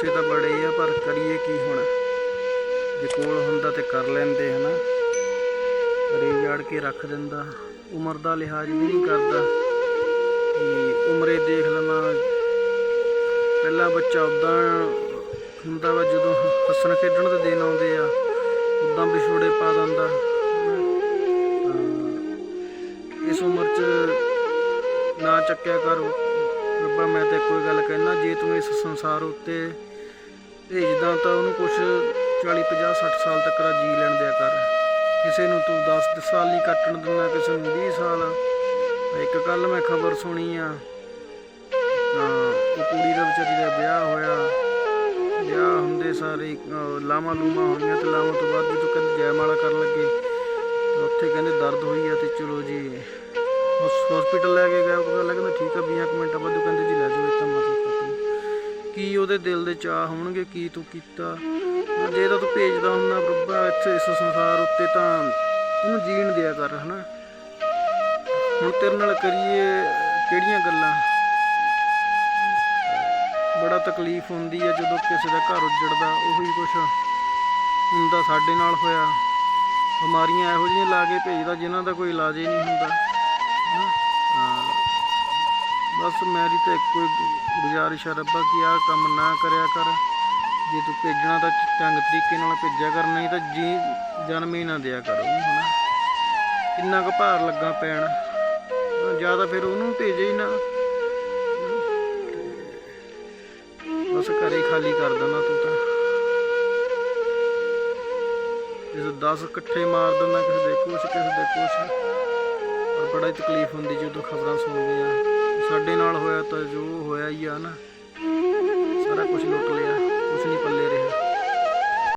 ਪੈਸੇ ਤਾਂ ਬੜੇ ਆ, ਪਰ ਕਰੀਏ ਕੀ ਹੁਣ? ਜੇ ਕੋਲ ਹੁੰਦਾ ਤੇ ਕਰ ਲੈਂਦੇ, ਹਨਾ? ਰੇ ਜਾੜ ਕੇ ਰੱਖ ਦਿੰਦਾ। ਉਮਰ ਦਾ ਲਿਹਾਜ਼ ਵੀ ਨਹੀਂ ਕਰਦਾ। ਕਿ ਉਮਰੇ ਦੇਖ ਲਵਾਂ, ਪਹਿਲਾ ਬੱਚਾ ਉਦਾਂ ਹੁੰਦਾ ਵਾ, ਜਦੋਂ ਹੱਸਣ ਖੇਡਣ ਦੇ ਦਿਨ ਆਉਂਦੇ ਆ ਉਦਾਂ ਵਿਛੋੜੇ ਪਾ ਦਿੰਦਾ। ਇਸ ਉਮਰ 'ਚ ਨਾ ਚੱਕਿਆ ਕਰੋ। ਰੱਬਾ, ਮੈਂ ਤੇ ਕੋਈ ਗੱਲ ਕਹਿਣਾ ਜੇ ਤੂੰ ਇਸ ਸੰਸਾਰ ਉੱਤੇ ਭੇਜਦਾ ਤਾਂ ਉਹਨੂੰ ਕੁਛ 40 50 60 ਸਾਲ ਤੱਕ ਦਾ ਜੀ ਲੈਣ ਦਿਆ ਕਰ। ਕਿਸੇ ਨੂੰ ਤੂੰ 10 ਸਾਲ ਨਹੀਂ ਕੱਟਣ ਦਿੰਦਾ, ਕਿਸੇ ਨੂੰ 20 ਸਾਲ। ਇੱਕ ਕੱਲ ਮੈਂ ਖਬਰ ਸੁਣੀ ਆ। ਉਹ ਕੁੜੀ ਦਾ ਵਿਚਾਰੀ ਦਾ ਵਿਆਹ ਹੋਇਆ। ਵਿਆਹ ਹੁੰਦੇ ਸਾਰੇ ਲਾਮਾ ਲੂਮਾ ਹੋਈਆਂ ਤੇ ਲਾਮਾ ਤੋਂ ਬਾਅਦ ਜਦੋਂ ਕਹਿੰਦੇ ਜੈਮਾਲਾ ਕਰਨ ਲੱਗੇ ਉੱਥੇ ਕਹਿੰਦੇ ਦਰਦ ਹੋਈ ਆ ਤੇ ਚਲੋ ਜੀ ਹਸਪੀਟਲ ਲੈ ਕੇ ਗਿਆ ਉਹ ਕਹਿੰਦਾ ਕਹਿੰਦਾ ਠੀਕ ਆ 20 ਕੁ ਮਿੰਟਾਂ ਬਾਅਦ ਕੀ ਉਹਦੇ ਦਿਲ ਦੇ ਚਾਹ ਹੋਣਗੇ? ਕੀ ਤੂੰ ਕੀਤਾ? ਜੇ ਤਾਂ ਤੂੰ ਭੇਜਦਾ ਹੁੰਦਾ ਰੱਬਾ ਇੱਥੇ ਇਸ ਸੰਸਾਰ ਉੱਤੇ ਤਾਂ ਉਹਨੂੰ ਜੀਣ ਦਿਆ ਕਰ, ਹਨਾ? ਹੁਣ ਤੇਰੇ ਨਾਲ ਕਰੀਏ ਕਿਹੜੀਆਂ ਗੱਲਾਂ? ਬੜਾ ਤਕਲੀਫ ਹੁੰਦੀ ਹੈ ਜਦੋਂ ਕਿਸੇ ਦਾ ਘਰ ਉੱਜੜਦਾ, ਉਹੀ ਕੁਛ ਹੁੰਦਾ ਸਾਡੇ ਨਾਲ ਹੋਇਆ। ਬਿਮਾਰੀਆਂ ਇਹੋ ਜਿਹੀਆਂ ਲਾ ਕੇ ਭੇਜਦਾ ਜਿਨ੍ਹਾਂ ਦਾ ਕੋਈ ਇਲਾਜ ਹੀ ਨਹੀਂ ਹੁੰਦਾ। ਬਸ ਮੇਰੀ ਤਾਂ ਇੱਕੋ ਹੀ ਗੁਜ਼ਾਰਿਸ਼ ਹੈ ਰੱਬਾ ਕਿ ਆਹ ਕੰਮ ਨਾ ਕਰਿਆ ਕਰ। ਜੇ ਤੂੰ ਭੇਜਣਾ ਤਾਂ ਢੰਗ ਤਰੀਕੇ ਨਾਲ ਭੇਜਿਆ ਕਰ, ਨਹੀਂ ਤਾਂ ਜੀ ਜਨਮ ਹੀ ਨਾ ਦਿਆ ਕਰ ਉਹਨੂੰ, ਹਨਾ। ਕਿੰਨਾ ਕੁ ਭਾਰ ਲੱਗਾ ਪੈਣ। ਜ਼ਿਆਦਾ ਫਿਰ ਉਹਨੂੰ ਭੇਜੇ ਹੀ ਨਾ। ਬਸ ਘਰੇ ਖਾਲੀ ਕਰ ਦੇਣਾ ਤੂੰ ਤਾਂ। ਇਸ 10 ਇਕੱਠੇ ਮਾਰ ਦਿੰਦਾ ਕਿਸੇ ਦੇ ਕੁਛ, ਕਿਸੇ ਦੇ ਕੁਛ। ਬੜਾ ਹੀ ਤਕਲੀਫ ਹੁੰਦੀ ਜਦੋਂ ਖਬਰਾਂ ਸੁਣਦੇ ਆ। ਸਾਡੇ ਨਾਲ ਹੋਇਆ ਤਾਂ ਜੋ ਹੋਇਆ ਹੀ ਆ ਨਾ।